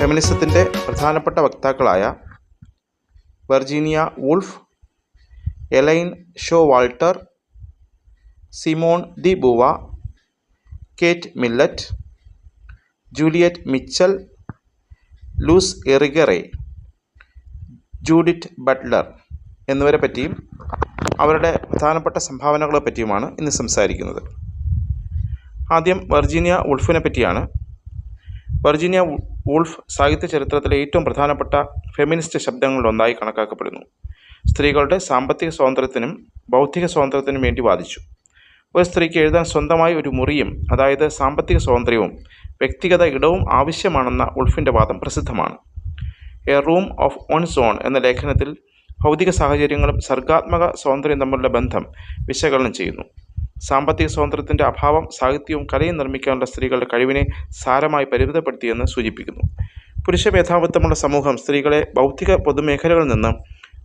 ഫെമിനിസത്തിന്റെ പ്രധാനപ്പെട്ട വക്താക്കളായ Virginia Woolf Elaine Showalter Simone de Beauvoir Kate Millett Juliet Mitchell Luce Irigaray Judith Butler എന്നിവരെ പറ്റിയും അവരുടെ പ്രധാനപ്പെട്ട സംഭാവനകളെ പറ്റിയുമാണ് ഇന്ന് സംസാരിക്കുന്നത്. ആദ്യം വെർജീനിയ വുൾഫിനെ പറ്റിയാണ്. വെർജീനിയ വൂൾഫ് സാഹിത്യ ചരിത്രത്തിലെ ഏറ്റവും പ്രധാനപ്പെട്ട ഫെമിനിസ്റ്റ് ശബ്ദങ്ങളിലൊന്നായി കണക്കാക്കപ്പെടുന്നു. സ്ത്രീകളുടെ സാമ്പത്തിക സ്വാതന്ത്ര്യത്തിനും ബൗദ്ധിക സ്വാതന്ത്ര്യത്തിനും വേണ്ടി വാദിച്ചു. ഒരു സ്ത്രീക്ക് എഴുതാൻ സ്വന്തമായി ഒരു മുറിയും അതായത് സാമ്പത്തിക സ്വാതന്ത്ര്യവും വ്യക്തിഗത ഇടവും ആവശ്യമാണെന്ന ഉൾഫിന്റെ വാദം പ്രസിദ്ധമാണ്. A room of one's own എന്ന ലേഖനത്തിൽ ഭൗതിക സാഹചര്യങ്ങളും സർഗാത്മക സ്വാതന്ത്ര്യം തമ്മിലുള്ള ബന്ധം വിശകലനം ചെയ്യുന്നു. സാമ്പത്തിക സ്വാതന്ത്ര്യത്തിന്റെ അഭാവം സാഹിത്യവും കലയും നിർമ്മിക്കാനുള്ള സ്ത്രീകളുടെ കഴിവിനെ സാരമായി പരിമിതപ്പെടുത്തിയെന്ന് സൂചിപ്പിക്കുന്നു. പുരുഷ മേധാവിത്വമുള്ള സമൂഹം സ്ത്രീകളെ ബൗദ്ധിക പൊതുമേഖലകളിൽ നിന്ന്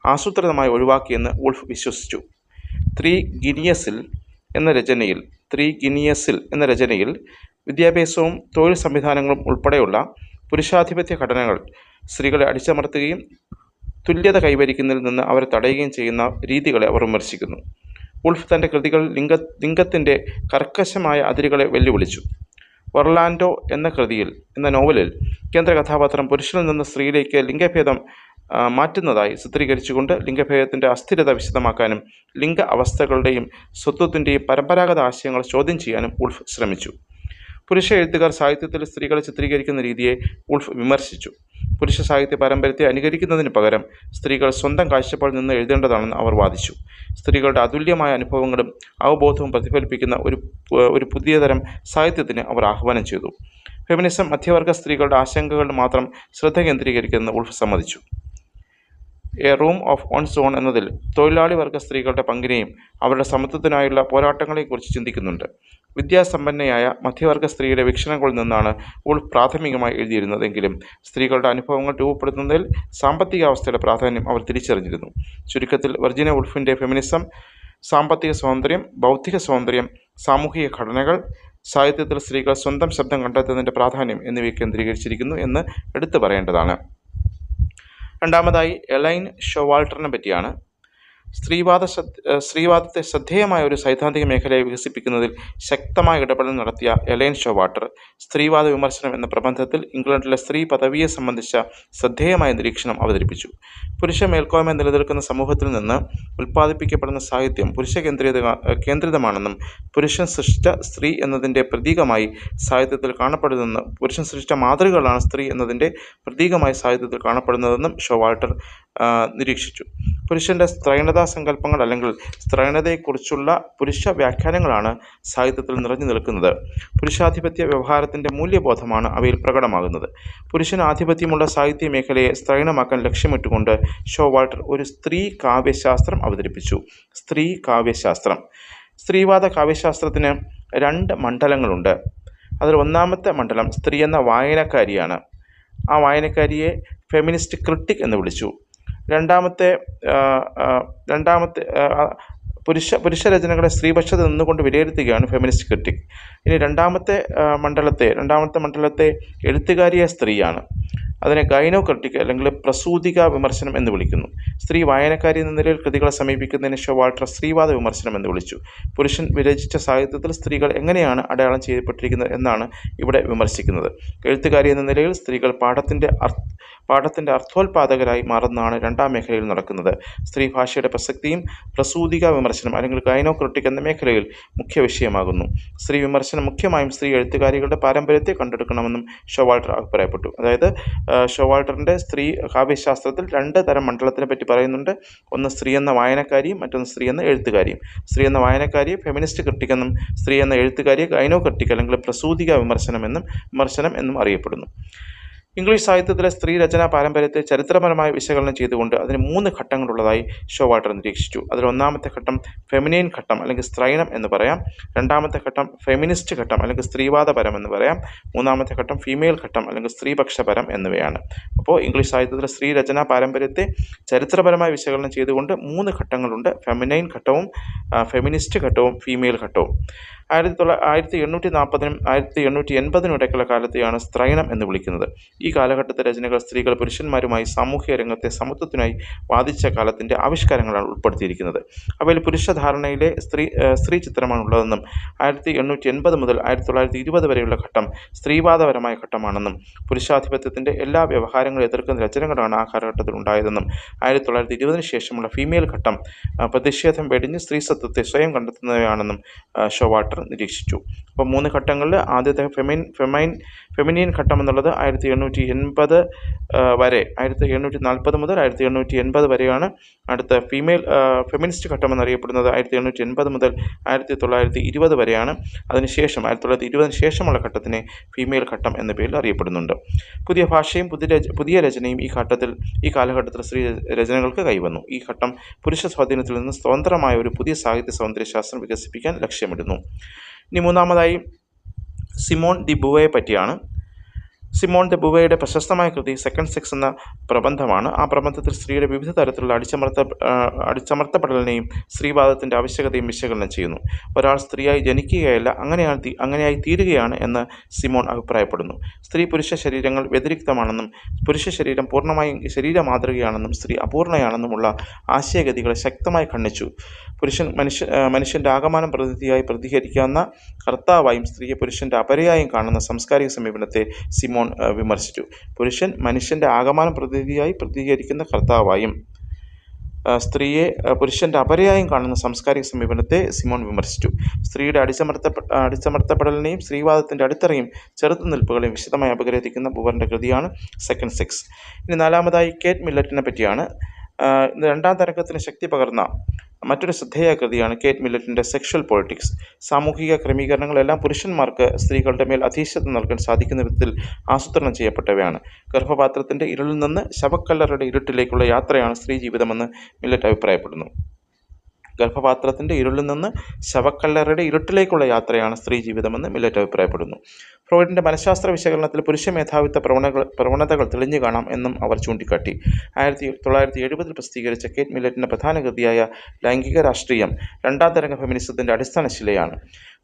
ആസൂത്രിതമായി ഒഴിവാക്കിയെന്ന് വുൾഫ് വിശ്വസിച്ചു. ത്രീ ഗിനിയസിൽ എന്ന രചനയിൽ ത്രീ ഗിനിയസിൽ എന്ന രചനയിൽ വിദ്യാഭ്യാസവും തൊഴിൽ സംവിധാനങ്ങളും ഉൾപ്പെടെയുള്ള പുരുഷാധിപത്യ ഘടനകൾ സ്ത്രീകളെ അടിച്ചമർത്തുകയും തുല്യത കൈവരിക്കുന്നതിൽ നിന്ന് അവരെ തടയുകയും ചെയ്യുന്ന രീതികളെ അവർ വിമർശിക്കുന്നു. വുൾഫ് തന്റെ കൃതികൾ ലിംഗ ലിംഗത്തിന്റെ കർക്കശമായ അതിരുകളെ വെല്ലുവിളിച്ചു. ഒർലാൻഡോ എന്ന കൃതിയിൽ എന്ന നോവലിൽ കേന്ദ്ര കഥാപാത്രം പുരുഷനിൽ നിന്ന് സ്ത്രീയിലേക്ക് ലിംഗഭേദം മാറ്റുന്നതായി ചിത്രീകരിച്ചുകൊണ്ട് ലിംഗഭേദത്തിന്റെ അസ്ഥിരത വിശദമാക്കാനും ലിംഗ അവസ്ഥകളുടെയും സ്വത്വത്തിന്റെയും പരമ്പരാഗത ആശയങ്ങൾ ചോദ്യം ചെയ്യാനും ഉൾഫ് ശ്രമിച്ചു. പുരുഷ എഴുത്തുകാർ സാഹിത്യത്തിൽ സ്ത്രീകളെ ചിത്രീകരിക്കുന്ന രീതിയെ ഉൾഫ് വിമർശിച്ചു. പുരുഷ സാഹിത്യ പാരമ്പര്യത്തെ അനുകരിക്കുന്നതിന് പകരം സ്ത്രീകൾ സ്വന്തം കാഴ്ചപ്പാടിൽ നിന്ന് എഴുതേണ്ടതാണെന്ന് അവർ വാദിച്ചു. സ്ത്രീകളുടെ അതുല്യമായ അനുഭവങ്ങളും അവബോധവും പ്രതിഫലിപ്പിക്കുന്ന ഒരു ഒരു പുതിയ തരം സാഹിത്യത്തിന് അവർ ആഹ്വാനം ചെയ്തു. ഫെമിനിസം മധ്യവർഗ സ്ത്രീകളുടെ ആശങ്കകളിൽ മാത്രം ശ്രദ്ധ കേന്ദ്രീകരിക്കുമെന്ന് ഉൾഫ് സമ്മതിച്ചു a room of one's own എന്നതിൽ തൊഴിലാളി വർഗ സ്ത്രീകളുടെ പങ്കിനെയും അവരുടെ സമത്വത്തിനായുള്ള പോരാട്ടങ്ങളെക്കുറിച്ച് ചിന്തിക്കുന്നുണ്ട്. വിദ്യാസമ്പന്നയായ മധ്യവർഗ സ്ത്രീയുടെ വീക്ഷണങ്ങളിൽ നിന്നാണ് ഉൾ പ്രാഥമികമായി എഴുതിയിരുന്നതെങ്കിലും സ്ത്രീകളുടെ അനുഭവങ്ങൾ രൂപപ്പെടുത്തുന്നതിൽ സാമ്പത്തികാവസ്ഥയുടെ പ്രാധാന്യം അവർ തിരിച്ചറിഞ്ഞിരുന്നു. ചുരുക്കത്തിൽ വെർജിന ഉൾഫിന്റെ ഫെമിനിസം സാമ്പത്തിക സ്വാതന്ത്ര്യം ബൗദ്ധിക സ്വാതന്ത്ര്യം സാമൂഹിക ഘടനകൾ സാഹിത്യത്തിൽ സ്ത്രീകൾ സ്വന്തം ശബ്ദം കണ്ടെത്തുന്നതിന്റെ പ്രാധാന്യം എന്നിവയെ കേന്ദ്രീകരിച്ചിരിക്കുന്നു എന്ന് എടുത്തു പറയേണ്ടതാണ്. രണ്ടാമതായി എലൈൻ ഷോവാൾട്ടറിനെ പറ്റിയാണ് സ്ത്രീവാദ സ്ത്രീവാദത്തെ ശ്രദ്ധേയമായ ഒരു സൈദ്ധാന്തിക മേഖലയെ വികസിപ്പിക്കുന്നതിൽ ശക്തമായ ഇടപെടൽ നടത്തിയ എലൈൻ ഷോവാട്ടർ സ്ത്രീവാദ വിമർശനം എന്ന പ്രബന്ധത്തിൽ ഇംഗ്ലണ്ടിലെ സ്ത്രീ പദവിയെ സംബന്ധിച്ച ശ്രദ്ധേയമായ നിരീക്ഷണം അവതരിപ്പിച്ചു. പുരുഷ മേൽക്കോയ്മ നിലനിൽക്കുന്ന സമൂഹത്തിൽ നിന്ന് ഉൽപ്പാദിപ്പിക്കപ്പെടുന്ന സാഹിത്യം പുരുഷ കേന്ദ്രീത കേന്ദ്രിതമാണെന്നും പുരുഷൻ സൃഷ്ട സ്ത്രീ എന്നതിന്റെ പ്രതീകമായി സാഹിത്യത്തിൽ കാണപ്പെടുന്നതെന്ന് പുരുഷൻ സൃഷ്ട മാതൃകകളാണ് സ്ത്രീ എന്നതിന്റെ പ്രതീകമായി സാഹിത്യത്തിൽ കാണപ്പെടുന്നതെന്നും ഷോവാൾട്ടർ നിരീക്ഷിച്ചു. പുരുഷന്റെ സ്ത്രൈണതാ സങ്കല്പങ്ങൾ അല്ലെങ്കിൽ സ്ത്രൈണതയെക്കുറിച്ചുള്ള പുരുഷ വ്യാഖ്യാനങ്ങളാണ് സാഹിത്യത്തിൽ നിറഞ്ഞു നിൽക്കുന്നത്. പുരുഷാധിപത്യ വ്യവഹാരത്തിന്റെ മൂല്യബോധമാണ് അവയിൽ പ്രകടമാകുന്നത്. പുരുഷന് ആധിപത്യമുള്ള സാഹിത്യ മേഖലയെ സ്ത്രൈണമാക്കാൻ ലക്ഷ്യമിട്ടുകൊണ്ട് ഷോ വാൾട്ടർ ഒരു സ്ത്രീ കാവ്യശാസ്ത്രം അവതരിപ്പിച്ചു. സ്ത്രീ കാവ്യശാസ്ത്രം. സ്ത്രീവാദ കാവ്യശാസ്ത്രത്തിന് രണ്ട് മണ്ഡലങ്ങളുണ്ട്. അതിൽ ഒന്നാമത്തെ മണ്ഡലം സ്ത്രീ എന്ന വായനക്കാരിയാണ്. ആ വായനക്കാരിയെ ഫെമിനിസ്റ്റ് ക്രിട്ടിക് എന്ന് വിളിച്ചു. രണ്ടാമത്തെ രണ്ടാമത്തെ പുരുഷ പുരുഷ രചനകളെ സ്ത്രീപക്ഷത്ത് നിന്നുകൊണ്ട് വിലയിരുത്തുകയാണ് ഫെമിനിസ്റ്റ് ക്രിറ്റിക് ഇനി രണ്ടാമത്തെ മണ്ഡലത്തെ രണ്ടാമത്തെ മണ്ഡലത്തെ എഴുത്തുകാരിയായ സ്ത്രീയാണ്. അതിനെ ഗൈനോ ക്രിട്ടിക് അല്ലെങ്കിൽ പ്രസൂതിക വിമർശനം എന്ന് വിളിക്കുന്നു. സ്ത്രീ വായനക്കാരി എന്ന നിലയിൽ കൃതികളെ സമീപിക്കുന്നതിന് ഷോ വാൾട്ടർ സ്ത്രീവാദ വിമർശനം എന്ന് വിളിച്ചു. പുരുഷൻ വിരചിച്ച സാഹിത്യത്തിൽ സ്ത്രീകൾ എങ്ങനെയാണ് അടയാളം ചെയ്യപ്പെട്ടിരിക്കുന്നത് എന്നാണ് ഇവിടെ വിമർശിക്കുന്നത്. എഴുത്തുകാരി എന്ന നിലയിൽ സ്ത്രീകൾ പാഠത്തിന്റെ പാഠത്തിന്റെ അർത്ഥോൽപാദകരായി മാറുന്നതാണ് രണ്ടാം മേഖലയിൽ നടക്കുന്നത്. സ്ത്രീ ഭാഷയുടെ പ്രസക്തിയും പ്രസൂതിക വിമർശനം അല്ലെങ്കിൽ ഗൈനോക്രിട്ടിക് എന്ന മേഖലയിൽ മുഖ്യ വിഷയമാകുന്നു. സ്ത്രീ വിമർശനം മുഖ്യമായും സ്ത്രീ എഴുത്തുകാരികളുടെ പാരമ്പര്യത്തെ കണ്ടെടുക്കണമെന്നും ഷോവാൾട്ടർ അഭിപ്രായപ്പെട്ടു. അതായത് ഷോവാൾട്ടറിന്റെ സ്ത്രീ കാവ്യശാസ്ത്രത്തിൽ രണ്ട് തരം മണ്ഡലത്തിനെ പറ്റി പറയുന്നുണ്ട്. ഒന്ന് സ്ത്രീ എന്ന വായനക്കാരിയും മറ്റൊന്ന് സ്ത്രീ എന്ന എഴുത്തുകാരിയും സ്ത്രീ എന്ന വായനക്കാരിയെ ഫെമിനിസ്റ്റ് ക്രിട്ടിക്കെന്നും സ്ത്രീ എന്ന എഴുത്തുകാരിയെ ഗൈനോ ക്രിട്ടിക് അല്ലെങ്കിൽ പ്രസൂതിക വിമർശനം എന്നും വിമർശനം എന്നും അറിയപ്പെടുന്നു. ഇംഗ്ലീഷ് സാഹിത്യത്തിലെ സ്ത്രീ രചനാ പാരമ്പര്യത്തെ ചരിത്രപരമായി വിശകലനം ചെയ്തുകൊണ്ട് അതിന് മൂന്ന് ഘട്ടങ്ങളുള്ളതായി ഷോ വാട്ടർ നിരീക്ഷിച്ചു. അതിൽ ഒന്നാമത്തെ ഘട്ടം ഫെമിനൈൻ ഘട്ടം അല്ലെങ്കിൽ സ്ത്രൈണം എന്ന് പറയാം. രണ്ടാമത്തെ ഘട്ടം ഫെമിനിസ്റ്റ് ഘട്ടം അല്ലെങ്കിൽ സ്ത്രീവാദപരം എന്ന് പറയാം. മൂന്നാമത്തെ ഘട്ടം ഫീമെയിൽ ഘട്ടം അല്ലെങ്കിൽ സ്ത്രീപക്ഷപരം എന്നിവയാണ്. അപ്പോൾ ഇംഗ്ലീഷ് സാഹിത്യത്തിലെ സ്ത്രീ രചനാ പാരമ്പര്യത്തെ ചരിത്രപരമായി വിശകലനം ചെയ്തുകൊണ്ട് മൂന്ന് ഘട്ടങ്ങളുണ്ട്. ഫെമിനൈൻ ഘട്ടവും ഫെമിനിസ്റ്റ് ഘട്ടവും ഫീമെയിൽ ഘട്ടവും. ആയിരത്തി തൊള്ള ആയിരത്തി എണ്ണൂറ്റി നാൽപ്പതിനും ആയിരത്തി എണ്ണൂറ്റി എൺപതിനും ഇടയ്ക്കുള്ള കാലത്തെയാണ് സ്ത്രൈണം എന്ന് വിളിക്കുന്നത്. ഈ കാലഘട്ടത്തെ രചനകൾ സ്ത്രീകൾ പുരുഷന്മാരുമായി സാമൂഹ്യ രംഗത്തെ സമത്വത്തിനായി വാദിച്ച കാലത്തിന്റെ ആവിഷ്കാരങ്ങളാണ് ഉൾപ്പെടുത്തിയിരിക്കുന്നത്. അവയിൽ പുരുഷധാരണയിലെ സ്ത്രീ സ്ത്രീ ചിത്രമാണ് ഉള്ളതെന്നും ആയിരത്തി എണ്ണൂറ്റി എൺപത് മുതൽ ആയിരത്തി തൊള്ളായിരത്തി ഇരുപത് വരെയുള്ള ഘട്ടം സ്ത്രീവാദപരമായ ഘട്ടമാണെന്നും പുരുഷാധിപത്യത്തിന്റെ എല്ലാ വ്യവഹാരങ്ങളും എതിർക്കുന്ന രചനകളാണ് ആ കാലഘട്ടത്തിൽ ഉണ്ടായതെന്നും ആയിരത്തി തൊള്ളായിരത്തി ഇരുപതിന് ശേഷമുള്ള ഫീമെയിൽ ഘട്ടം പ്രതിഷേധം വെടിഞ്ഞ് സ്ത്രീസത്വത്തെ സ്വയം കണ്ടെത്തുന്നവയാണെന്നും ഷോവാട്ടർ നിരീക്ഷിച്ചു. അപ്പോൾ മൂന്ന് ഘട്ടങ്ങളിൽ ആദ്യത്തെ ഫെമിൻ ഫെമൈൻ ഫെമിനിയൻ ഘട്ടം എന്നുള്ളത് ആയിരത്തി എണ്ണൂറ്റി എൺപത് വരെ. ആയിരത്തി എണ്ണൂറ്റി നാൽപ്പത് മുതൽ ആയിരത്തി എണ്ണൂറ്റി എൺപത് വരെയാണ് അടുത്ത ഫീമെയിൽ ഫെമിനിസ്റ്റ് ഘട്ടം എന്നറിയപ്പെടുന്നത്. ആയിരത്തി എണ്ണൂറ്റി എൺപത് മുതൽ ആയിരത്തി തൊള്ളായിരത്തി ഇരുപത് വരെയാണ്. അതിനുശേഷം ആയിരത്തി തൊള്ളായിരത്തി ഇരുപതിന് ശേഷമുള്ള ഘട്ടത്തിനെ ഫീമെയിൽ ഘട്ടം എന്ന പേരിൽ അറിയപ്പെടുന്നുണ്ട്. പുതിയ ഭാഷയും പുതിയ രചനയും ഈ ഘട്ടത്തിൽ ഈ കാലഘട്ടത്തിൽ സ്ത്രീ രചനകൾക്ക് കൈവന്നു. ഈ ഘട്ടം പുരുഷ സ്വാധീനത്തിൽ നിന്ന് സ്വതന്ത്രമായ ഒരു പുതിയ സാഹിത്യ സൗന്ദര്യശാസ്ത്രം വികസിപ്പിക്കാൻ ലക്ഷ്യമിടുന്നു. ഇനി മൂന്നാമതായി സിമോൺ ദി ബുവയെ പറ്റിയാണ്. സിമോൺ ദ ബുവയുടെ പ്രശസ്തമായ കൃതി സെക്കൻഡ് സെക്സ് എന്ന പ്രബന്ധമാണ്. ആ പ്രബന്ധത്തിൽ സ്ത്രീയുടെ വിവിധ തരത്തിലുള്ള അടിച്ചമർത്ത അടിച്ചമർത്തപ്പെടലിനെയും സ്ത്രീവാദത്തിന്റെ ആവശ്യകതയും വിശകലനം ചെയ്യുന്നു. ഒരാൾ സ്ത്രീയായി ജനിക്കുകയല്ല അങ്ങനെയാണ് അങ്ങനെയായി തീരുകയാണ് എന്ന് സിമോൺ അഭിപ്രായപ്പെടുന്നു. സ്ത്രീ പുരുഷ ശരീരങ്ങൾ വ്യതിരിക്തമാണെന്നും പുരുഷ ശരീരം പൂർണമായും ശരീര മാതൃകയാണെന്നും സ്ത്രീ അപൂർണയാണെന്നുമുള്ള ആശയഗതികളെ ശക്തമായി ഖണ്ഡിച്ചു. പുരുഷൻ മനുഷ്യ മനുഷ്യന്റെ ആകമാനം പ്രതിനിധിയായി പ്രതികരിക്കാവുന്ന കർത്താവായും സ്ത്രീയെ പുരുഷന്റെ അപരയായും കാണുന്ന സാംസ്കാരിക സമീപനത്തെ സിമോൺ വിമർശിച്ചു. പുരുഷൻ മനുഷ്യന്റെ ആകമാനം പ്രതിനിധിയായി പ്രതികരിക്കുന്ന കർത്താവായും സ്ത്രീയെ പുരുഷന്റെ അപരയായും കാണുന്ന സാംസ്കാരിക സമീപനത്തെ സിമോൺ വിമർശിച്ചു. സ്ത്രീയുടെ അടിച്ചമർത്തപ്പെ അടിച്ചമർത്തപ്പെടലിനെയും സ്ത്രീവാദത്തിന്റെ അടിത്തറയും ചെറുത്തുനിൽപ്പുകളെയും വിശദമായി അപഗ്രഹിക്കുന്ന ബുവറിന്റെ കൃതിയാണ് സെക്കൻഡ് സെക്സ് ഇനി നാലാമതായി കേറ്റ് മില്ലറ്റിനെ പറ്റിയാണ് രണ്ടാം തരംഗത്തിന് ശക്തി പകർന്ന മറ്റൊരു ശ്രദ്ധേയ കൃതിയാണ് കേറ്റ് മില്ലറ്റിന്റെ സെക്ഷൽ പൊളിറ്റിക്സ് സാമൂഹിക ക്രമീകരണങ്ങളെല്ലാം പുരുഷന്മാർക്ക് സ്ത്രീകളുടെ മേൽ അധീശത്വം നൽകാൻ സാധിക്കുന്ന വിധത്തിൽ ആസൂത്രണം ചെയ്യപ്പെട്ടവയാണ്. ഗർഭപാത്രത്തിന്റെ ഇരുളിൽ നിന്ന് ശവക്കല്ലറുടെ ഇരുട്ടിലേക്കുള്ള യാത്രയാണ് സ്ത്രീ ജീവിതമെന്ന് മില്ലറ്റ് അഭിപ്രായപ്പെടുന്നു. ഗർഭപാത്രത്തിന്റെ ഇരുളിൽ നിന്ന് ശവക്കല്ലറയുടെ ഇരുട്ടിലേക്കുള്ള യാത്രയാണ് സ്ത്രീ ജീവിതമെന്ന് മില്ലറ്റ് അഭിപ്രായപ്പെടുന്നു. ഫ്രോയിഡിന്റെ മനഃശാസ്ത്ര വിശകലനത്തിൽ പുരുഷ മേധാവിത്വ പ്രവണകൾ പ്രവണതകൾ തെളിഞ്ഞു കാണാം എന്നും അവർ ചൂണ്ടിക്കാട്ടി. ആയിരത്തി തൊള്ളായിരത്തി എഴുപതിൽ പ്രസിദ്ധീകരിച്ച കേറ്റ് മില്ലറ്റിന്റെ പ്രധാന കൃതിയായ ലൈംഗിക രാഷ്ട്രീയം രണ്ടാം തരംഗ ഫെമിനിസത്തിന്റെ അടിസ്ഥാന ശിലയാണ്.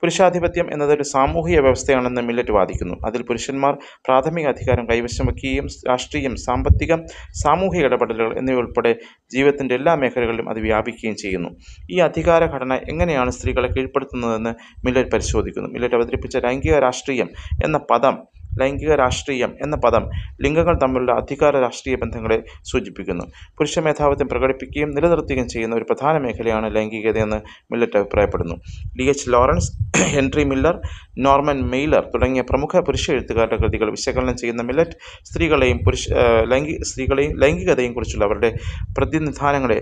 പുരുഷാധിപത്യം എന്നത് ഒരു സാമൂഹിക വ്യവസ്ഥയാണെന്ന് മില്ലറ്റ് വാദിക്കുന്നു. അതിൽ പുരുഷന്മാർ പ്രാഥമിക അധികാരം കൈവശം വയ്ക്കുകയും രാഷ്ട്രീയം സാമ്പത്തിക സാമൂഹിക ഇടപെടലുകൾ എന്നിവയുൾപ്പെടെ ജീവിതത്തിന്റെ എല്ലാ മേഖലകളിലും അത് വ്യാപിക്കുകയും ചെയ്യുന്നു. ഈ അധികാര ഘടന എങ്ങനെയാണ് സ്ത്രീകളെ കീഴ്പ്പെടുത്തുന്നതെന്ന് മില്ലറ്റ് പരിശോധിക്കുന്നു. മില്ലറ്റ് അവതരിപ്പിച്ച ലൈംഗിക രാഷ്ട്രീയം എന്ന പദം ലൈംഗിക രാഷ്ട്രീയം എന്ന പദം ലിംഗങ്ങൾ തമ്മിലുള്ള അധികാര രാഷ്ട്രീയ ബന്ധങ്ങളെ സൂചിപ്പിക്കുന്നു. പുരുഷ മേധാവിത്വം പ്രകടിപ്പിക്കുകയും നിലനിർത്തുകയും ചെയ്യുന്ന ഒരു പ്രധാന മേഖലയാണ് ലൈംഗികതയെന്ന് മില്ലറ്റ് അഭിപ്രായപ്പെടുന്നു. D. H. Lawrence Henry Miller Norman Mailer തുടങ്ങിയ പ്രമുഖ പുരുഷ എഴുത്തുകാരുടെ കൃതികൾ വിശകലനം ചെയ്യുന്ന മില്ലറ്റ് സ്ത്രീകളെയും പുരുഷ ലൈംഗിക ലൈംഗി സ്ത്രീകളെയും ലൈംഗികതയും കുറിച്ചുള്ള അവരുടെ പ്രതിനിധാനങ്ങളെ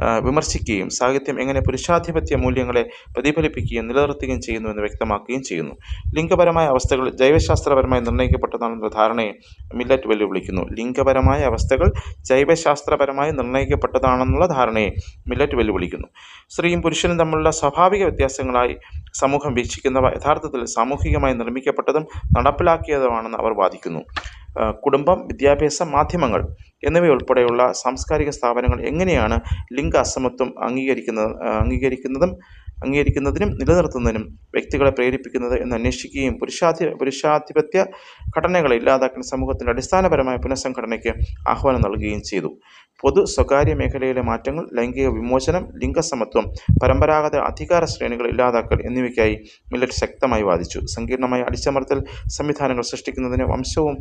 വിമർശിക്കുകയും സാഹിത്യം എങ്ങനെ പുരുഷാധിപത്യ മൂല്യങ്ങളെ പ്രതിഫലിപ്പിക്കുകയും നിലനിർത്തുകയും ചെയ്യുന്നുവെന്ന് വ്യക്തമാക്കുകയും ചെയ്യുന്നു. ലിംഗപരമായ അവസ്ഥകൾ ജൈവശാസ്ത്രപരമായി നിർണയിക്കപ്പെട്ടതാണെന്ന ധാരണയെ മില്ലറ്റ് വെല്ലുവിളിക്കുന്നു. ലിംഗപരമായ അവസ്ഥകൾ ജൈവശാസ്ത്രപരമായി നിർണയിക്കപ്പെട്ടതാണെന്നുള്ള ധാരണയെ മില്ലറ്റ് വെല്ലുവിളിക്കുന്നു. സ്ത്രീയും പുരുഷനും തമ്മിലുള്ള സ്വാഭാവിക വ്യത്യാസങ്ങളായി സമൂഹം വീക്ഷിക്കുന്നവ യഥാർത്ഥത്തിൽ സാമൂഹികമായി നിർമ്മിക്കപ്പെട്ടതും നടപ്പിലാക്കിയതുമാണെന്ന് അവർ വാദിക്കുന്നു. കുടുംബം വിദ്യാഭ്യാസ മാധ്യമങ്ങൾ എന്നിവയുൾപ്പെടെയുള്ള സാംസ്കാരിക സ്ഥാപനങ്ങൾ എങ്ങനെയാണ് ലിംഗ അസമത്വം അംഗീകരിക്കുന്നത് അംഗീകരിക്കുന്നതും അംഗീകരിക്കുന്നതിനും നിലനിർത്തുന്നതിനും വ്യക്തികളെ പ്രേരിപ്പിക്കുന്നത് എന്ന് അന്വേഷിക്കുകയും പുരുഷാധി പുരുഷാധിപത്യ ഘടനകളെ ഇല്ലാതാക്കാൻ സമൂഹത്തിന്റെ അടിസ്ഥാനപരമായ പുനഃസംഘടനയ്ക്ക് ആഹ്വാനം നൽകുകയും ചെയ്തു. പൊതു സ്വകാര്യ മേഖലയിലെ മാറ്റങ്ങൾ ലൈംഗിക വിമോചനം ലിംഗസമത്വം പരമ്പരാഗത അധികാര ശ്രേണികൾ ഇല്ലാതാക്കൽ എന്നിവയ്ക്കായി മില്ലറ്റ് ശക്തമായി വാദിച്ചു. സങ്കീർണമായ അടിച്ചമർത്തൽ സംവിധാനങ്ങൾ സൃഷ്ടിക്കുന്നതിന് വംശവും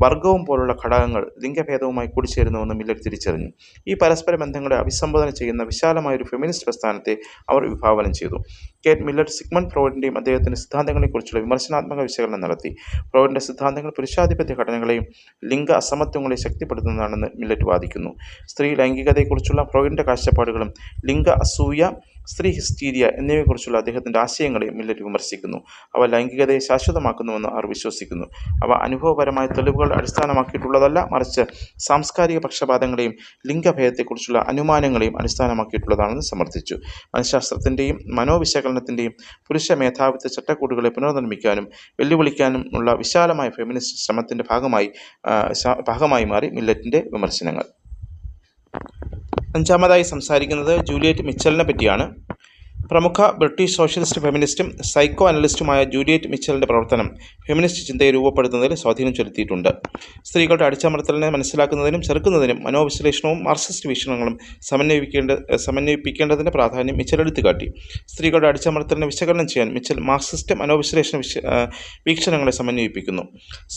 വർഗവും പോലുള്ള ഘടകങ്ങൾ ലിംഗഭേദവുമായി കൂടിച്ചേരുന്നുവെന്ന് മില്ലറ്റ് തിരിച്ചറിഞ്ഞു. ഈ പരസ്പര ബന്ധങ്ങളെ അഭിസംബോധന ചെയ്യുന്ന വിശാലമായ ഒരു ഫെമിനിസ്റ്റ് പ്രസ്ഥാനത്തെ അവർ വിഭാവനം ചെയ്തു. കേറ്റ് മില്ലർ സിഗ്മണ്ട് ഫ്രോയിഡിന്റെയും അദ്ദേഹത്തിന്റെ സിദ്ധാന്തങ്ങളെക്കുറിച്ചുള്ള വിമർശനാത്മക വിശകലനം നടത്തി. ഫ്രോയിഡിന്റെ സിദ്ധാന്തങ്ങൾ പുരുഷാധിപത്യ ഘടനകളെയും ലിംഗ അസമത്വങ്ങളെ ശക്തിപ്പെടുത്തുന്നതാണെന്ന് മില്ലറ്റ് വാദിക്കുന്നു. സ്ത്രീ ലൈംഗികതയെക്കുറിച്ചുള്ള ഫ്രോയിഡിന്റെ കാഴ്ചപ്പാടുകളും ലിംഗ അസൂയ സ്ത്രീ ഹിസ്റ്റീരിയ എന്നിവയെക്കുറിച്ചുള്ള അദ്ദേഹത്തിന്റെ ആശയങ്ങളെ മില്ലറ്റ് വിമർശിക്കുന്നു. അവ ലൈംഗികതയെ ശാശ്വതമാക്കുന്നുവെന്ന് അവർ വിശ്വസിക്കുന്നു. അവ അനുഭവപരമായ തെളിവുകൾ അടിസ്ഥാനമാക്കിയിട്ടുള്ളതല്ല മറിച്ച് സാംസ്കാരിക പക്ഷപാതങ്ങളെയും ലിംഗഭേദത്തെക്കുറിച്ചുള്ള അനുമാനങ്ങളെയും അടിസ്ഥാനമാക്കിയിട്ടുള്ളതാണെന്ന് സമർത്ഥിച്ചു. മനഃശാസ്ത്രത്തിന്റെയും മനോവിശകലനത്തിന്റെയും പുരുഷ മേധാവിത്വ ചട്ടക്കൂടുകളെ പുനർനിർമ്മിക്കാനും വെല്ലുവിളിക്കാനും ഉള്ള വിശാലമായ ഫെമിനിസ്റ്റ് ശ്രമത്തിന്റെ ഭാഗമായി ഭാഗമായി മാറി മില്ലറ്റിന്റെ വിമർശനങ്ങൾ. അഞ്ചാമതായി സംസാരിക്കുന്നത് ജൂലിയറ്റ് മിച്ചലിനെ പറ്റിയാണ്. പ്രമുഖ ബ്രിട്ടീഷ് സോഷ്യലിസ്റ്റ് ഫെമിനിസ്റ്റും സൈക്കോ അനലിസ്റ്റുമായ ജൂലിയറ്റ് മിച്ചലിന്റെ പ്രവർത്തനം ഫെമിനിസ്റ്റ് ചിന്തയെ രൂപപ്പെടുത്തുന്നതിൽ സ്വാധീനം ചെലുത്തിയിട്ടുണ്ട്. സ്ത്രീകളുടെ അടിച്ചമർത്തലിനെ മനസ്സിലാക്കുന്നതിനും ചെറുക്കുന്നതിനും മനോവിശ്ലേഷണവും മാർക്സിസ്റ്റ് വീക്ഷണങ്ങളും സമന്വയിപ്പിക്കേണ്ട സമന്വയിപ്പിക്കേണ്ടതിന്റെ പ്രാധാന്യം മിച്ചൽ എടുത്തുകാട്ടി. സ്ത്രീകളുടെ അടിച്ചമർത്തലിനെ വിശകലനം ചെയ്യാൻ മിച്ചൽ മാർക്സിസ്റ്റ് മനോവിശ്ലേഷണ വിശ വീക്ഷണങ്ങളെ സമന്വയിപ്പിക്കുന്നു.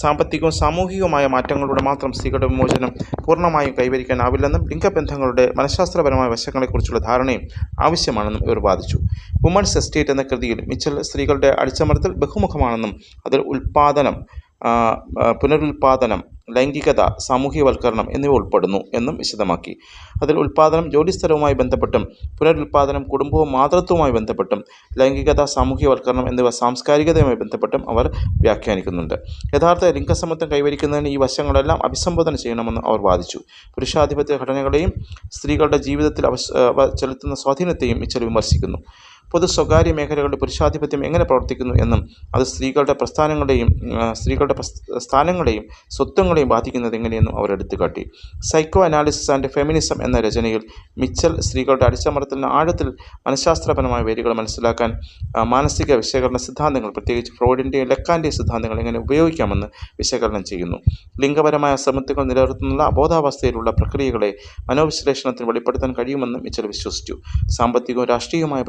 സാമ്പത്തികവും സാമൂഹികവുമായ മാറ്റങ്ങളിലൂടെ മാത്രം സ്ത്രീകളുടെ വിമോചനം പൂർണമായും കൈവരിക്കാനാവില്ലെന്നും ലിംഗബന്ധങ്ങളുടെ മനഃശാസ്ത്രപരമായ വശങ്ങളെക്കുറിച്ചുള്ള ധാരണയും ആവശ്യമാണെന്നും ഇവർ വാദിച്ചു. വുമൺസ് എസ്റ്റേറ്റ് എന്ന കൃതിയിൽ മിച്ചൽ സ്ത്രീകളുടെ അടിച്ചമർത്തൽ ബഹുമുഖമാണെന്നും അതിൽ ഉൽപാദനം പുനരുൽപാദനം ലൈംഗികത സാമൂഹ്യവൽക്കരണം എന്നിവ ഉൾപ്പെടുന്നു എന്നും വിശദമാക്കി. അതിൽ ഉൽപാദനം ജോലിസ്ഥലവുമായി ബന്ധപ്പെട്ടും പുനരുൽപാദനം കുടുംബവും മാതൃത്വവുമായി ബന്ധപ്പെട്ടും ലൈംഗികത സാമൂഹ്യവൽക്കരണം എന്നിവ സാംസ്കാരികതയുമായി ബന്ധപ്പെട്ടും അവർ വ്യാഖ്യാനിക്കുന്നുണ്ട്. യഥാർത്ഥ ലിംഗസമത്വം കൈവരിക്കുന്നതിന് ഈ വശങ്ങളെല്ലാം അഭിസംബോധന ചെയ്യണമെന്ന് അവർ വാദിച്ചു. പുരുഷാധിപത്യ ഘടനകളെയും സ്ത്രീകളുടെ ജീവിതത്തിൽ ചെലുത്തുന്ന സ്വാധീനത്തെയും ഇച്ചൽ വിമർശിക്കുന്നു. പൊതു സ്വകാര്യ മേഖലകളുടെ പുരുഷാധിപത്യം എങ്ങനെ പ്രവർത്തിക്കുന്നു എന്നും അത് സ്ത്രീകളുടെ പ്രസ്ഥാനങ്ങളുടെയും സ്ത്രീകളുടെ സ്ഥാനങ്ങളെയും സ്വത്വങ്ങളെയും ബാധിക്കുന്നത് എങ്ങനെയെന്നും അവർ എടുത്തുകാട്ടി. സൈക്കോ അനാലിസിസ് ആൻഡ് ഫെമിനിസം എന്ന രചനയിൽ മിച്ചൽ സ്ത്രീകളുടെ അടിച്ചമർത്തലിന് ആഴത്തിൽ മനഃശാസ്ത്രപരമായ വേരുകൾ മനസ്സിലാക്കാൻ മാനസിക വിശകലന സിദ്ധാന്തങ്ങൾ പ്രത്യേകിച്ച് ഫ്രോയിഡിന്റെയും ലെക്കാന്റെയും സിദ്ധാന്തങ്ങൾ എങ്ങനെ ഉപയോഗിക്കാമെന്ന് വിശകലനം ചെയ്യുന്നു. ലിംഗപരമായ അസമത്വങ്ങൾ നിലനിർത്തുന്ന അബോധാവസ്ഥയിലുള്ള പ്രക്രിയകളെ മനോവിശ്ലേഷണത്തിന് വെളിപ്പെടുത്താൻ കഴിയുമെന്ന് മിച്ചൽ വിശ്വസിച്ചു. സാമ്പത്തികവും രാഷ്ട്രീയവുമായ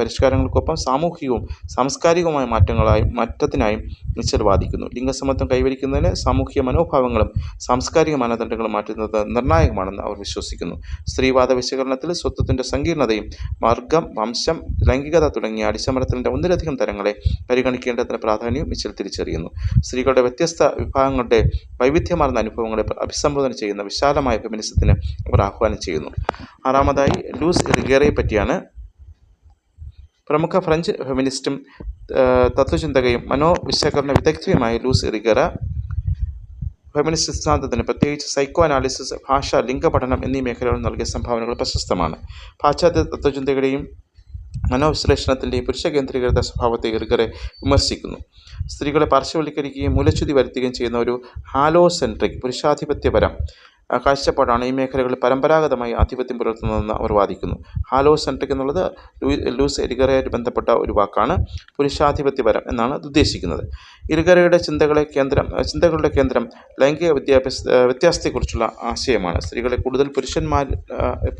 പരിഷ്കാരങ്ങൾക്കൊപ്പം സാമൂഹികവും സാംസ്കാരികവുമായ മാറ്റങ്ങളായും മാറ്റത്തിനായും മിച്ചൽ വാദിക്കുന്നു ലിംഗസമത്വം കൈവരിക്കുന്നതിന് സാമൂഹിക മനോഭാവങ്ങളും സാംസ്കാരിക മാനദണ്ഡങ്ങളും മാറ്റുന്നത് നിർണായകമാണെന്ന് അവർ വിശ്വസിക്കുന്നു. സ്ത്രീവാദ വിശകലനത്തിൽ സ്വത്വത്തിന്റെ സങ്കീർണതയും വർഗം വംശം ലൈംഗികത തുടങ്ങിയ അടിച്ചമർത്തലിന്റെ ഒന്നിലധികം തരങ്ങളെ പരിഗണിക്കേണ്ടതിന്റെ പ്രാധാന്യവും മിച്ചൽ തിരിച്ചറിയുന്നു. സ്ത്രീകളുടെ വ്യത്യസ്ത വിഭാഗങ്ങളുടെ വൈവിധ്യമാർന്ന അനുഭവങ്ങളെ അഭിസംബോധന ചെയ്യുന്ന വിശാലമായ ഫെമിനിസത്തിന് അവർ ആഹ്വാനം ചെയ്യുന്നു. ആറാമതായി ലൂസ് റിഗേറയെ പറ്റിയാണ് പ്രമുഖ ഫ്രഞ്ച് ഫെമിനിസ്റ്റും തത്വചിന്തകയും മനോവിശകലന വിദഗ്ധയുമായ ലൂസ് റിഗറ ഫെമിനിസ്റ്റ് സിദ്ധാന്തത്തിന് പ്രത്യേകിച്ച് സൈക്കോ അനാലിസിസ് ഭാഷ ലിംഗപഠനം എന്നീ മേഖലകളിൽ നൽകിയ സംഭാവനകൾ പ്രശസ്തമാണ്. പാശ്ചാത്യ തത്വചിന്തയുടെയും മനോവിശ്ലേഷണത്തിന്റെയും പുരുഷ കേന്ദ്രീകൃത സ്വഭാവത്തെ ഇറുകറെ വിമർശിക്കുന്നു. സ്ത്രീകളെ പാർശ്വവൽക്കരിക്കുകയും മൂലച്യുതി വരുത്തുകയും ചെയ്യുന്ന ഒരു ഹാലോസെൻട്രിക് പുരുഷാധിപത്യപരം കാഴ്ചപ്പാടാണ് ഈ മേഖലകളിൽ പരമ്പരാഗതമായി ആധിപത്യം പുലർത്തുന്നതെന്ന് അവർ വാദിക്കുന്നു. ഹാലോ സെൻട്രിക് എന്നുള്ളത് ലൂസ് എരിഗറയായിട്ട് ബന്ധപ്പെട്ട ഒരു വാക്കാണ്. പുരുഷാധിപത്യപരം എന്നാണ് ഉദ്ദേശിക്കുന്നത്. ഇരുകരയുടെ ചിന്തകളെ കേന്ദ്രം ചിന്തകളുടെ കേന്ദ്രം ലൈംഗിക വിദ്യാഭ്യാസ വ്യത്യാസത്തെക്കുറിച്ചുള്ള ആശയമാണ്. സ്ത്രീകളെ കൂടുതൽ പുരുഷന്മാർ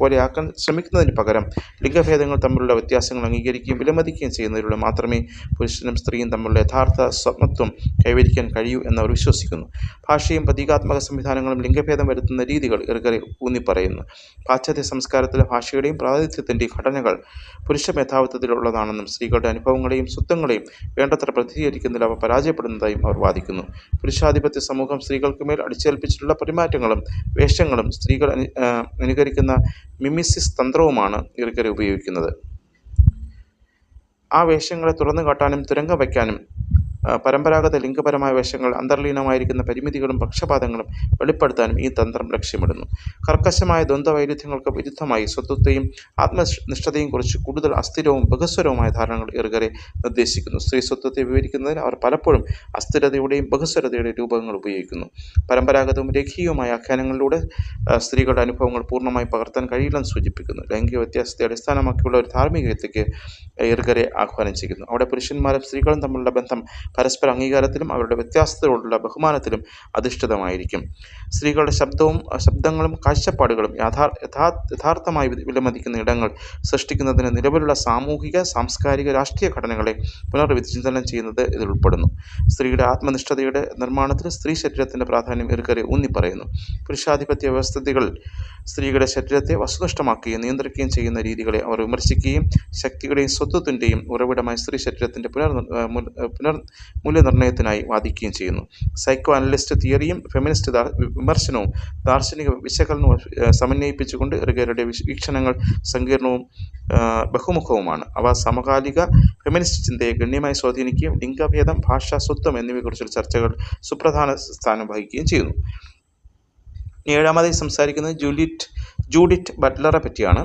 പോലെയാക്കാൻ ശ്രമിക്കുന്നതിന് പകരം ലിംഗഭേദങ്ങൾ തമ്മിലുള്ള വ്യത്യാസങ്ങൾ അംഗീകരിക്കുകയും വിലമതിക്കുകയും ചെയ്യുന്നതിലൂടെ മാത്രമേ പുരുഷനും സ്ത്രീയും തമ്മിലുള്ള യഥാർത്ഥ സ്വത്വം കൈവരിക്കാൻ കഴിയൂ എന്നവർ വിശ്വസിക്കുന്നു. ഭാഷയും പ്രതീകാത്മക സംവിധാനങ്ങളും ലിംഗഭേദം വരുത്തുന്ന രീതികൾ ഇറുകറെ ഊന്നിപ്പറയുന്നു. പാശ്ചാത്യ സംസ്കാരത്തിലെ ഭാഷയുടെയും പ്രാതിനിധ്യത്തിന്റെയും ഘടനകൾ പുരുഷ മേധാവിത്വത്തിലുള്ളതാണെന്നും സ്ത്രീകളുടെ അനുഭവങ്ങളെയും സ്വത്വങ്ങളെയും വേണ്ടത്ര പ്രതികരിക്കുന്നതിൽ അവ പരാജയപ്പെടുന്നതായും അവർ വാദിക്കുന്നു. പുരുഷാധിപത്യ സമൂഹം സ്ത്രീകൾക്ക് മേൽ അടിച്ചേൽപ്പിച്ചിട്ടുള്ള പെരുമാറ്റങ്ങളും വേഷങ്ങളും സ്ത്രീകൾ അനു അനുകരിക്കുന്ന മിമിസിസ് തന്ത്രവുമാണ് ഇറുകരെ ഉപയോഗിക്കുന്നത്. ആ വേഷങ്ങളെ തുറന്നു കാട്ടാനും തുരങ്കം വയ്ക്കാനും പരമ്പരാഗത ലിംഗപരമായ വശങ്ങൾ അന്തർലീനമായിരിക്കുന്ന പരിമിതികളും പക്ഷപാതങ്ങളും വെളിപ്പെടുത്താനും ഈ തന്ത്രം ലക്ഷ്യമിടുന്നു. കർക്കശമായ ദ്വന്ദ്വവൈരുദ്ധ്യങ്ങൾക്ക് വിരുദ്ധമായി സ്വത്വത്തെയും ആത്മനിഷ്ഠതയും കുറിച്ച് കൂടുതൽ അസ്ഥിരവും ബഹുസ്വരവുമായ ധാരണകൾ ഇറുകരെ നിർദ്ദേശിക്കുന്നു. സ്ത്രീ സ്വത്വത്തെ വിവരിക്കുന്നതിന് അവർ പലപ്പോഴും അസ്ഥിരതയുടെയും ബഹുസ്വരതയുടെയും രൂപങ്ങൾ ഉപയോഗിക്കുന്നു. പരമ്പരാഗതവും രേഖീയവുമായ ആഖ്യാനങ്ങളിലൂടെ സ്ത്രീകളുടെ അനുഭവങ്ങൾ പൂർണമായി പകർത്താൻ കഴിയില്ലെന്ന് സൂചിപ്പിക്കുന്നു. ലൈംഗിക വ്യത്യാസത്തെ അടിസ്ഥാനമാക്കിയുള്ള ഒരു ധാർമ്മികതയ്ക്ക് ഇറുകരെ ആഹ്വാനം ചെയ്യുന്നു. അവിടെ പുരുഷന്മാരും സ്ത്രീകളും തമ്മിലുള്ള ബന്ധം പരസ്പര അംഗീകാരത്തിലും അവരുടെ വ്യത്യാസത്തോടുള്ള ബഹുമാനത്തിലും അധിഷ്ഠിതമായിരിക്കും. സ്ത്രീകളുടെ ശബ്ദവും ശബ്ദങ്ങളും കാഴ്ചപ്പാടുകളും യഥാർ യഥാർത്ഥമായി വിലമതിക്കുന്ന ഇടങ്ങൾ സൃഷ്ടിക്കുന്നതിന് നിലവിലുള്ള സാമൂഹിക സാംസ്കാരിക രാഷ്ട്രീയ ഘടനകളെ പുനർവിചിന്തനം ചെയ്യുന്നത് ഇതിൽ ഉൾപ്പെടുന്നു. സ്ത്രീയുടെ ആത്മനിഷ്ഠതയുടെ നിർമ്മാണത്തിൽ സ്ത്രീ ശരീരത്തിന്റെ പ്രാധാന്യം ഇറുകരെ ഊന്നിപ്പറയുന്നു. പുരുഷാധിപത്യ വ്യവസ്ഥിതികൾ സ്ത്രീകളുടെ ശരീരത്തെ വസ്തുനിഷ്ഠമാക്കുകയും നിയന്ത്രിക്കുകയും ചെയ്യുന്ന രീതികളെ അവർ വിമർശിക്കുകയും ശക്തിയുടെയും സ്വത്വത്തിന്റെയും ഉറവിടമായി സ്ത്രീ ശരീരത്തിന്റെ പുനർ പുനർ മൂല്യനിർണയത്തിനായി വാദിക്കുകയും ചെയ്യുന്നു. സൈക്കോ അനലിസ്റ്റ് തിയറിയും ഫെമിനിസ്റ്റ് വിമർശനവും ദാർശനിക വിശകലനവും സമന്വയിപ്പിച്ചുകൊണ്ട് റിഗേരയുടെ വീക്ഷണങ്ങൾ സങ്കീർണവും ബഹുമുഖവുമാണ്. അവ സമകാലിക ഫെമിനിസ്റ്റ് ചിന്തയെ ഗണ്യമായി സ്വാധീനിക്കുകയും ലിംഗഭേദം ഭാഷ സ്വത്വം എന്നിവയെക്കുറിച്ചുള്ള ചർച്ചകൾ സുപ്രധാന സ്ഥാനം വഹിക്കുകയും ചെയ്യുന്നു. ഏഴാമതായി സംസാരിക്കുന്നത് ജൂലിറ്റ് ജൂഡിറ്റ് ബട്ട്ലറെ പറ്റിയാണ്.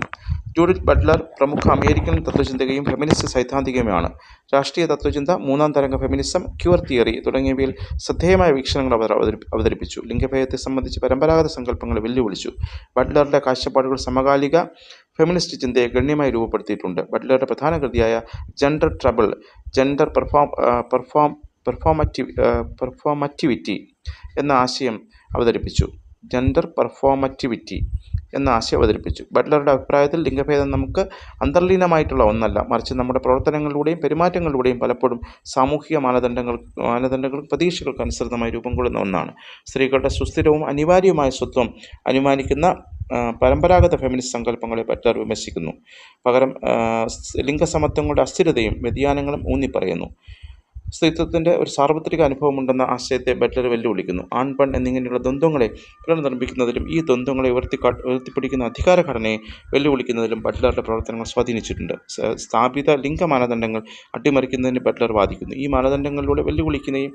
ജൂഡിറ്റ് ബട്ട്ലർ പ്രമുഖ അമേരിക്കൻ തത്വചിന്തകയും ഫെമിനിസ്റ്റ് സൈദ്ധാന്തികയുമാണ്. രാഷ്ട്രീയ തത്വചിന്ത മൂന്നാം തരംഗ ഫെമിനിസം ക്യൂർ തിയറി തുടങ്ങിയവയിൽ ശ്രദ്ധേയമായ വീക്ഷണങ്ങൾ അവർ അവതരിപ്പിച്ചു. ലിംഗഭേദത്തെ സംബന്ധിച്ച് പരമ്പരാഗത സങ്കല്പങ്ങൾ വെല്ലുവിളിച്ചു. ബട്ട്ലറുടെ കാഴ്ചപ്പാടുകൾ സമകാലിക ഫെമിനിസ്റ്റ് ചിന്തയെ ഗണ്യമായി രൂപപ്പെടുത്തിയിട്ടുണ്ട്. ബട്ട്ലറുടെ പ്രധാന കൃതിയായ gender trouble gender perform perform performative performativity എന്ന ആശയം അവതരിപ്പിച്ചു. ജെൻഡർ പെർഫോമറ്റിവിറ്റി എന്ന ആശയം അവതരിപ്പിച്ചു. ബട്ട്ലറുടെ അഭിപ്രായത്തിൽ ലിംഗഭേദം നമുക്ക് അന്തർലീനമായിട്ടുള്ള ഒന്നല്ല. മറിച്ച് നമ്മുടെ പ്രവർത്തനങ്ങളിലൂടെയും പെരുമാറ്റങ്ങളിലൂടെയും പലപ്പോഴും സാമൂഹിക മാനദണ്ഡങ്ങൾ മാനദണ്ഡങ്ങൾക്കും പ്രതീക്ഷകൾക്ക് അനുസൃതമായി രൂപം കൊള്ളുന്ന ഒന്നാണ്. സ്ത്രീകളുടെ സുസ്ഥിരവും അനിവാര്യവുമായ സ്വത്വം അനുമാനിക്കുന്ന പരമ്പരാഗത ഫെമിനിസ്റ്റ് സങ്കല്പങ്ങളെ ബട്ട്ലർ വിമർശിക്കുന്നു. പകരം ലിംഗസമത്വങ്ങളുടെ അസ്ഥിരതയും വ്യതിയാനങ്ങളും ഊന്നിപ്പറയുന്നു. സ്ത്രീത്വത്തിന്റെ ഒരു സാർവത്രിക അനുഭവമുണ്ടെന്ന ആശയത്തെ ബട്ട്ലർ വെല്ലുവിളിക്കുന്നു. ആൺ പെൺ എന്നിങ്ങനെയുള്ള ദ്വന്ദ്ങ്ങളെ പുനർനിർമ്മിക്കുന്നതിലും ഈ ദ്വന്ദ്ങ്ങളെ ഉയർത്തിക്കാ ഉയർത്തിപ്പിടിക്കുന്ന അധികാരഘടനയെ വെല്ലുവിളിക്കുന്നതിലും ബട്ട്ലറുടെ പ്രവർത്തനങ്ങൾ സ്വാധീനിച്ചിട്ടുണ്ട്. സ്ഥാപിത ലിംഗ മാനദണ്ഡങ്ങൾ അട്ടിമറിക്കുന്നതിന് ബട്ട്ലർ വാദിക്കുന്നു. ഈ മാനദണ്ഡങ്ങളിലൂടെ വെല്ലുവിളിക്കുകയും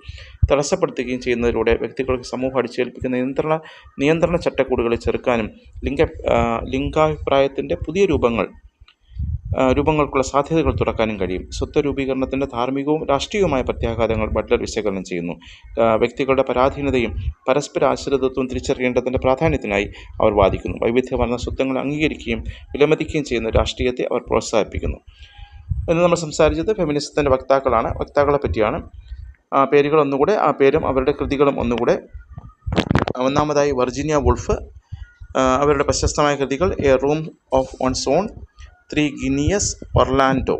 തടസ്സപ്പെടുത്തുകയും ചെയ്യുന്നതിലൂടെ വ്യക്തികൾക്ക് സമൂഹം അടിച്ചേൽപ്പിക്കുന്ന നിയന്ത്രണ നിയന്ത്രണ ചട്ടക്കൂടുകളെ ചെറുക്കാനും ലിംഗ ലിംഗാഭിപ്രായത്തിന്റെ പുതിയ രൂപങ്ങൾ രൂപങ്ങൾക്കുള്ള സാധ്യതകൾ തുറക്കാനും കഴിയും. സ്വത്ത് രൂപീകരണത്തിന്റെ ധാർമ്മികവും രാഷ്ട്രീയവുമായ പ്രത്യാഘാതങ്ങൾ ബട്ട്ലർ വിശകലനം ചെയ്യുന്നു. വ്യക്തികളുടെ പരാധീനതയും പരസ്പര ആശ്രിതത്വവും തിരിച്ചറിയേണ്ടതിന്റെ പ്രാധാന്യത്തിനായി അവർ വാദിക്കുന്നു. വൈവിധ്യമാർന്ന സ്വത്വങ്ങൾ അംഗീകരിക്കുകയും വിലമതിക്കുകയും ചെയ്യുന്ന രാഷ്ട്രീയത്തെ അവർ പ്രോത്സാഹിപ്പിക്കുന്നു. എന്ന് നമ്മൾ സംസാരിച്ചത് ഫെമിനിസത്തിന്റെ വക്താക്കളാണ്. വക്താക്കളെ പറ്റിയാണ്. ആ പേരുകൾ ഒന്നുകൂടെ ആ പേരും അവരുടെ കൃതികളും ഒന്നുകൂടെ. ഒന്നാമതായി വെർജീനിയ വുൾഫ്. അവരുടെ പ്രശസ്തമായ കൃതികൾ a room of on. Zone three ഗിനിയസ് Orlando.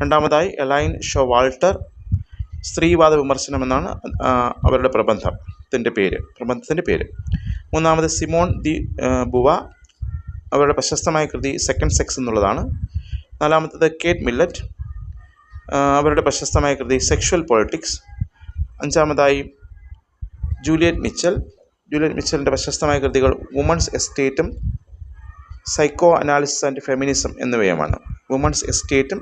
രണ്ടാമതായി എലൈൻ ഷോ വാൾട്ടർ സ്ത്രീവാദ വിമർശനം എന്നാണ് അവരുടെ പ്രബന്ധത്തിന്റെ പേര് പ്രബന്ധത്തിന്റെ പേര്. മൂന്നാമത് സിമോൺ ദി ബുവ അവരുടെ പ്രശസ്തമായ കൃതി സെക്കൻഡ് സെക്സ് എന്നുള്ളതാണ്. നാലാമത്തത് കേറ്റ് മില്ലറ്റ് അവരുടെ പ്രശസ്തമായ കൃതി സെക്ഷൽ പൊളിറ്റിക്സ്. അഞ്ചാമതായി ജൂലിയറ്റ് മിച്ചൽ ജൂലിയറ്റ് മിച്ചലിന്റെ പ്രശസ്തമായ കൃതികൾ വുമൺസ് എസ്റ്റേറ്റും സൈക്കോ അനാലിസിസ് ആൻഡ് ഫെമിനിസം എന്നിവയുമാണ് വുമൺസ് എസ്റ്റേറ്റും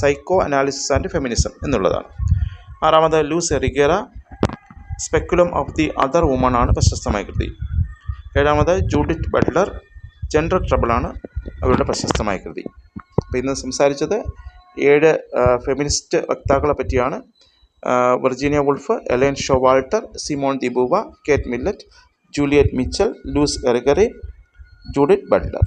സൈക്കോ അനാലിസിസ് ആൻഡ് ഫെമിനിസം എന്നുള്ളതാണ്. ആറാമത് Luce Irigaray speculum of the other ആണ് പ്രശസ്തമായ കൃതി. ഏഴാമത് ജൂഡിറ്റ് ബട്ട്ലർ ജെൻഡർ ട്രബിളാണ് അവരുടെ പ്രശസ്തമായ കൃതി. അപ്പോൾ ഇന്ന് സംസാരിച്ചത് ഏഴ് ഫെമിനിസ്റ്റ് വക്താക്കളെ പറ്റിയാണ്. Virginia Woolf Elaine Showalter Simone de Beauvoir Kate Millett Juliet Mitchell Luce Irigaray Judith Butler